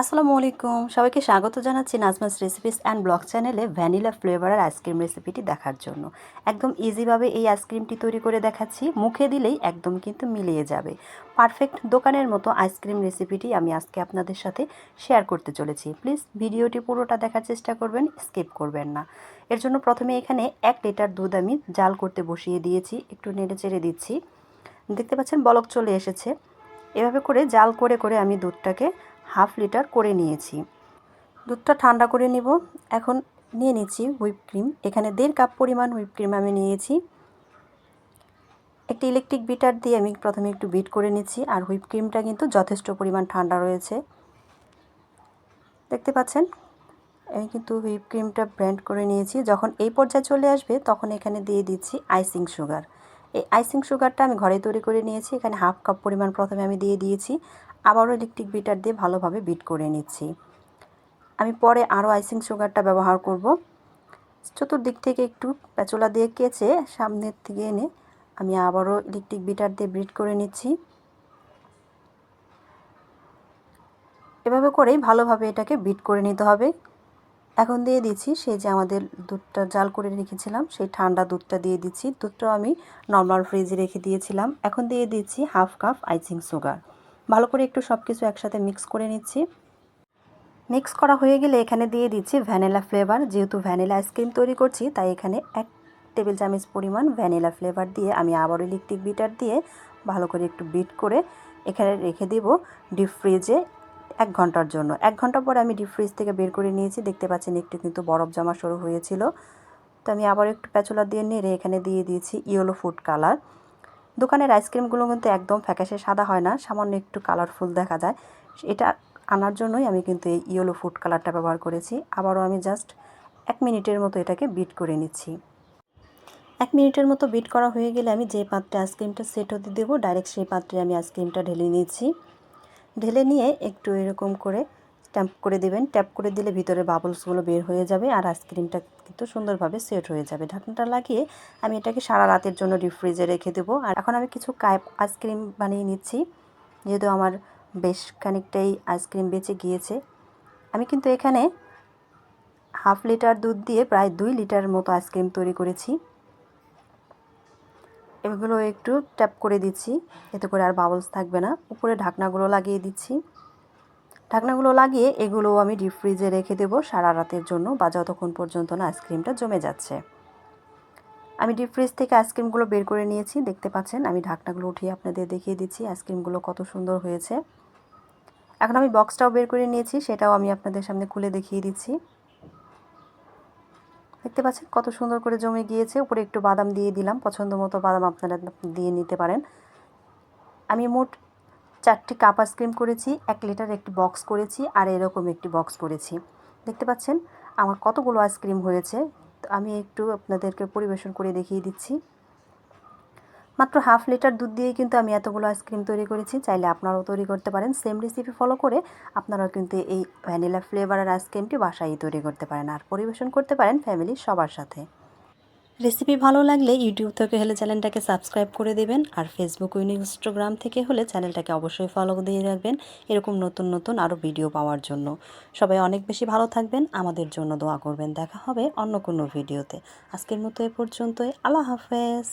আসসালামু আলাইকুম। সবাইকে স্বাগত জানাচ্ছি নাজমাস রেসিপিস অ্যান্ড ব্লগ চ্যানেলে ভ্যানিলা ফ্লেভারের আইসক্রিম রেসিপিটি দেখার জন্য। একদম ইজিভাবে এই আইসক্রিমটি তৈরি করে দেখাচ্ছি। মুখে দিলেই একদম কিন্তু মিলিয়ে যাবে। পারফেক্ট দোকানের মতো আইসক্রিম রেসিপিটি আমি আজকে আপনাদের সাথে শেয়ার করতে চলেছি। প্লিজ ভিডিওটি পুরোটা দেখার চেষ্টা করবেন স্কিপ করবেন না। এর জন্য প্রথমে এখানে এক লিটার দুধ আমি জাল করতে বসিয়ে দিয়েছি। একটু নেড়ে চেড়ে দিচ্ছি। দেখতে পাচ্ছেন বলক চলে এসেছে। এভাবে করে জাল করে করে আমি দুধটাকে হাফ লিটার করে নিয়েছি। দুধটা ঠান্ডা করে নিব। এখন নিয়ে নিচ্ছি হুইপ ক্রিম। এখানে দেড় কাপ পরিমাণ হুইপ ক্রিম আমি নিয়েছি। একটি ইলেকট্রিক বিটার দিয়ে আমি প্রথমে একটু বিট করে নিচ্ছি। আর হুইপ ক্রিমটা কিন্তু যথেষ্ট পরিমাণ ঠান্ডা রয়েছে। দেখতে পাচ্ছেন? আমি কিন্তু হুইপ ক্রিমটা ব্র্যান্ড করে নিয়েছি। যখন এই পর্যায়ে চলে আসবে, তখন এখানে দিয়ে দিচ্ছি আইসিং সুগার। এই আইসিং সুগারটা আমি ঘরে তৈরি করে নিয়েছি, এখানে হাফ কাপ পরিমাণ প্রথমে আমি দিয়ে দিয়েছি। আবারও ইলেকট্রিক বিটার দিয়ে ভালোভাবে বিট করে নিচ্ছি। আমি পরে আরও আইসিং সুগারটা ব্যবহার করব। চতুর্দিক থেকে একটু পেঁচলা দিয়ে কেচে সামনের থেকে এনে আমি আবারও ইলেকট্রিক বিটার দিয়ে বিট করে নিচ্ছি। এভাবে করেই ভালোভাবে এটাকে বিট করে নিতে হবে। এখন দিয়ে দিচ্ছি সেই যে আমাদের দুধটা জাল করে রেখেছিলাম, সেই ঠান্ডা দুধটা দিয়ে দিচ্ছি। দুধটাও আমি নর্মাল ফ্রিজে রেখে দিয়েছিলাম। এখন দিয়ে দিচ্ছি হাফ কাপ আইসিং সুগার ভালো করে একটু সব কিছু একসাথে মিক্স করে নিচ্ছি। মিক্স করা হয়ে গেলে এখানে দিয়ে দিচ্ছি ভ্যানিলা ফ্লেভার যেহেতু ভ্যানিলা আইসক্রিম তৈরি করছি, তাই এখানে এক টেবিল চামচ পরিমাণ ভ্যানিলা ফ্লেভার দিয়ে আমি আবারও ইলেকট্রিক বিটার দিয়ে ভালো করে একটু বিট করে এখানে রেখে দেব ডিপ ফ্রিজে এক ঘণ্টার জন্য। এক ঘণ্টা পরে আমি ডিপ ফ্রিজ থেকে বের করে নিয়েছি। দেখতে পাচ্ছেন একটু কিন্তু বরফ জমা শুরু হয়েছিল। তো আমি আবার একটু প্যাচুলা দিয়ে নেড়ে এখানে দিয়ে দিয়েছি ইয়েলো ফুড কালার দোকানের আইসক্রিমগুলো কিন্তু একদম ফ্যাকাশে সাদা হয় না, সামান্য একটু কালারফুল দেখা যায়। এটা আনার জন্যই আমি কিন্তু এই ইয়েলো ফুড কালারটা ব্যবহার করেছি। আবারও আমি জাস্ট এক মিনিটের মতো এটাকে বিট করে নিচ্ছি। এক মিনিটের মতো বিট করা হয়ে গেলে আমি যে পাত্রে আইসক্রিমটা সেট হতে দেবো ডাইরেক্ট সেই পাত্রে আমি আইসক্রিমটা ঢেলে নিয়েছি ঢেলে নিয়ে একটু এরকম করে ট্যাম্প করে দেবেন। ট্যাপ করে দিলে ভিতরে বাবলসগুলো বের হয়ে যাবে আর আইসক্রিমটা কিন্তু সুন্দরভাবে সেট হয়ে যাবে। ঢাকনাটা লাগিয়ে আমি এটাকে সারা রাতের জন্য ডিপ ফ্রিজে রেখে দেবো। আর এখন আমি কিছু কাপ আইসক্রিম বানিয়ে নিচ্ছি। যেহেতু আমার বেশ খানিকটাই আইসক্রিম বেঁচে গিয়েছে। আমি কিন্তু এখানে হাফ লিটার দুধ দিয়ে প্রায় দুই লিটার মতো আইসক্রিম তৈরি করেছি। এগুলো একটু ট্যাপ করে দিচ্ছি। এতে করে আর বাবলস থাকবে না। উপরে ঢাকনাগুলো লাগিয়ে দিচ্ছি। ঢাকনাগুলো লাগিয়ে এগুলো আমি ডিপ ফ্রিজে রেখে দেবো। সারা রাতের জন্য বা যতক্ষণ পর্যন্ত না আইসক্রিমটা জমে যাচ্ছে। আমি ডিপ ফ্রিজ থেকে আইসক্রিমগুলো বের করে নিয়েছি। দেখতে পাচ্ছেন, আমি ঢাকনাগুলো উঠিয়ে আপনাদের দেখিয়ে দিচ্ছি আইসক্রিমগুলো কত সুন্দর হয়েছে। এখন আমি বক্সটাও বের করে নিয়েছি। সেটাও আমি আপনাদের সামনে খুলে দেখিয়ে দিচ্ছি। দেখতে পাচ্ছেন কত সুন্দর করে জমে গিয়েছে। উপরে একটু বাদাম দিয়ে দিলাম, পছন্দ মতো বাদাম আপনারা দিয়ে নিতে পারেন। আমি মোট চারটি কাপ আইসক্রিম করেছি, এক লিটার একটি বক্স করেছি আর এরকম একটি বক্স করেছি। দেখতে পাচ্ছেন আমার কতগুলো আইসক্রিম হয়েছে তো আমি একটু আপনাদেরকে পরিবেশন করে দেখিয়ে দিচ্ছি। মাত্র হাফ লিটার দুধ দিয়ে কিন্তু আমি এতগুলো আইসক্রিম তৈরি করেছি। চাইলে আপনারাও তৈরি করতে পারেন। সেম রেসিপি ফলো করে আপনারাও কিন্তু এই ভ্যানিলা ফ্লেভারের আইসক্রিমটি বাসায় তৈরি করতে পারেন আর পরিবেশন করতে পারেন ফ্যামিলির সবার সাথে। রেসিপি ভালো লাগলে ইউটিউব থেকে হলে চ্যানেলটাকে সাবস্ক্রাইব করে দেবেন আর ফেসবুক ইনস্টাগ্রাম থেকে হলে চ্যানেলটাকে অবশ্যই ফলো দিয়ে রাখবেন। এরকম নতুন নতুন আরও ভিডিও পাওয়ার জন্য। সবাই অনেক বেশি ভালো থাকবেন, আমাদের জন্য দোয়া করবেন। দেখা হবে অন্য কোনো ভিডিওতে আজকের মতো এ পর্যন্তই। আল্লাহ হাফেজ।